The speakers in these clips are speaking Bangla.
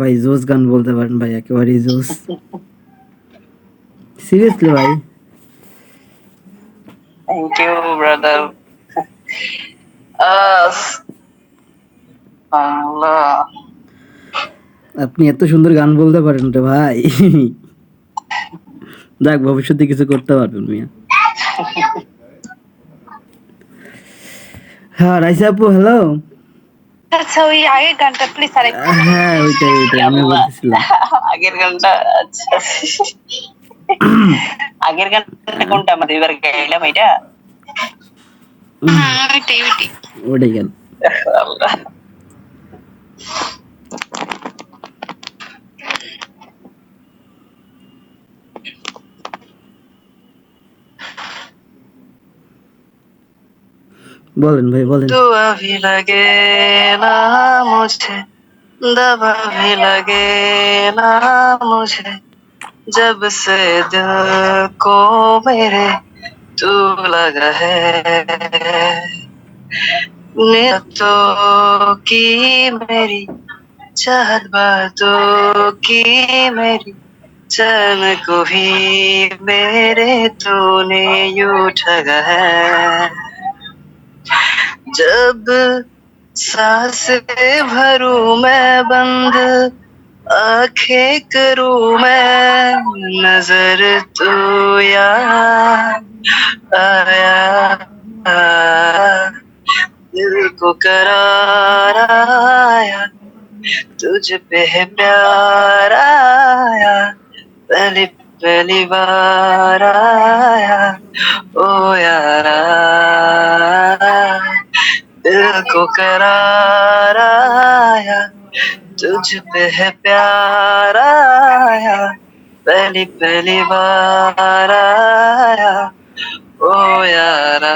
ভাই জোস গান বলতে পারেন ভাই একেবারে জোস। সিরিয়াসলি ভাই? Thank you brother Allah. আপনি এত সুন্দর গান বলতে পারেন রে ভাই। যাক ভবিষ্যতে কিছু করতে পারবেন মিয়া। হ্যাঁ রাইসা আপু হ্যালো আচ্ছা ওই আগের গানটা প্লিজ আরেকটা হ্যাঁ ওইটাই ওইটাই আমি বলতেছিলাম আগের গানটা আচ্ছা আগের গানটা কোনটা আমাদের এবার গাইলাম এটা হুম, ওইটাই ওইটাই ওটাই গান বলেন ভাই বলেন दुआ भी लगे ना मुझे दवा भी लगे ना मुझे जब से दिल को मेरे तू लगा है नियतों की मेरी चाहत बातों की मेरी चैन को भी मेरे तूने यूं ठगा है जब सांस भरू मैं बंद, आँखें करूँ मैं नज़र तू यार आया। दिल को करार आया, तुझ पे है प्यार आया, पहली पहली बार आया, ओ यारा दिल को करार आया तुझ पे है प्यार आया पहली पहली बार आया ओ यारा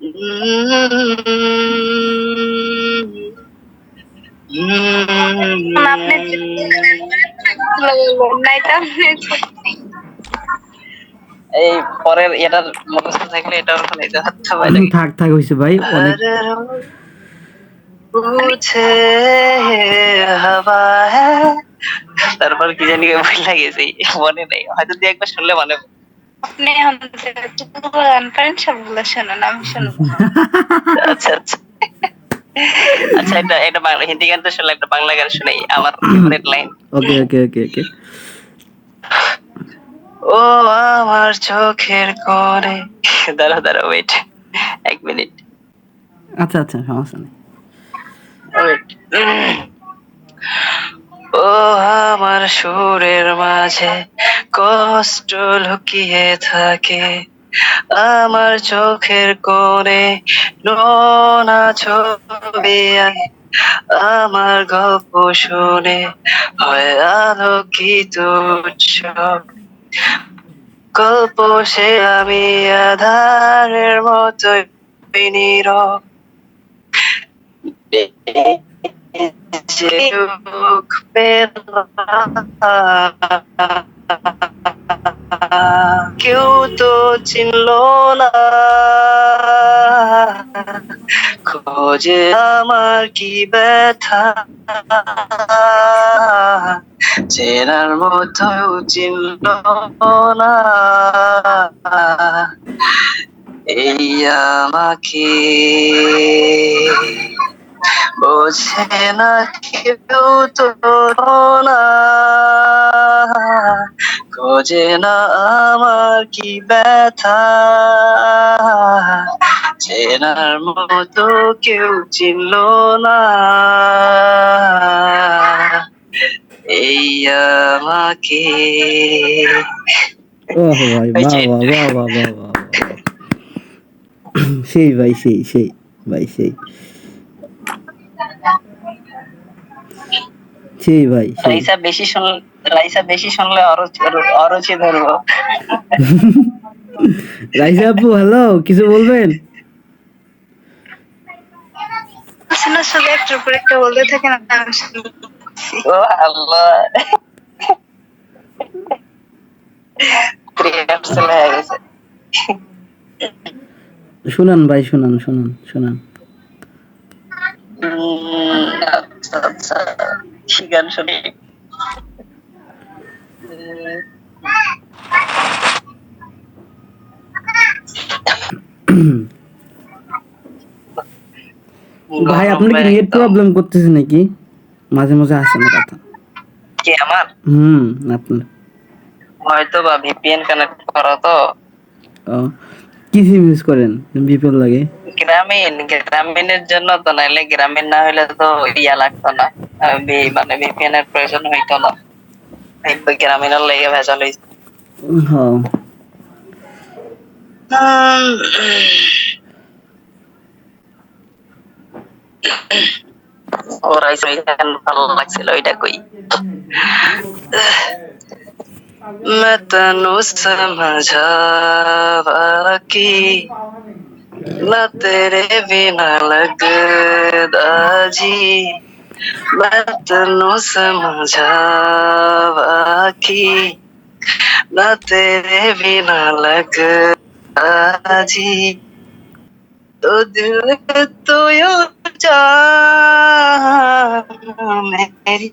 Mm-hmm. থাক থাক ভাই তারপর কি জানি ভুল লাগেছে মনে নেই হয়তো দিয়ে একবার শুনলে মনে আপনি আমি আচ্ছা আচ্ছা। আচ্ছা এটা এটা বাংলা হিন্দি গান তো শুনলে একটা বাংলা গান শুনাই আমার ফেভারিট লাইন ওকে ওকে ওকে ওকে ও আমার চোখের কোণে। দাঁড়া দাঁড়া ওয়েট এক মিনিট আচ্ছা আচ্ছা সমস্যা নেই। ও আমার সুরের মাঝে কষ্ট লুকিয়ে থাকে। আমার চোখের কোণে নোনা ছবি। আমার গল্প শুনে হয় আলোকিত উৎসব। গল্প সে আমি আধারের মতো নীরব। চোখ পেলাম, কেউ তো চিনল না। খোঁজে আমার কি ব্যথা? চেনার মতো চিনল না। এই আমাকে বোঝে না কেউ তো না। খোঁজে না আমার কি ব্যথা? চেনার মতো কেউ চিনল না। এই আমাকে। সেই ভাই সেই সেই ভাই সেই। সেই ভাই রাইসা বেশি শুনলে রাইসা বেশি শুনলে অরুচি অরুচি ধরবো। রাইসা আপু হ্যালো কিছু বলবেন? শোনা শুধু একটার উপর একটা বলতে থাকেন ও আল্লাহ। রিহার্সাল গেছে। শুনান ভাই শুনান শুনান শুনান। উম, আচ্ছা আচ্ছা। গান শুনি। ভাই আপনার কি নেট প্রবলেম করতেছে নাকি? মাঝে মাঝে আসে না কথা। কি আমার? হুম আপনার। হয়তো বা ভিপিএন কানেক্ট করা তো। ও কি সিম ইউজ করেন? বিপদ লাগে। গ্রামীণ গ্রামীণের জন্য তো নাইলে গ্রামীণ না হলে তো ইয়া লাগতো না। মানে ভিপিএন এর প্রয়োজন হইতো না। গ্রামীণের লেগে ভেজাল হইছে। হ্যাঁ। ওরা ভালো লাগছিল ওইটা কই। मैं तनु समझावा की ना तेरे बिना लगदा जी। मैं तनु समझावा की ना तेरे बिना लगदा जी। तो दिल तो यूँ जा मेरी।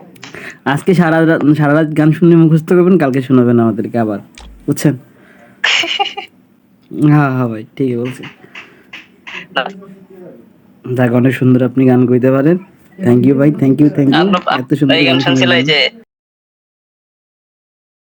আজকে সারা রাত সারা রাত গান শুনে মুখস্থ করবেন কালকে শোনাবেন আমাদেরকে আবার। বুঝছেন? হ্যাঁ হ্যাঁ ভাই ঠিকই বলছি। যাক অনেক সুন্দর আপনি গান কইতে পারেন। থ্যাংক ইউ ভাই থ্যাংক ইউ থ্যাংক ইউ এত সুন্দর গান গান শুনছিল এই শুনছিলেন যে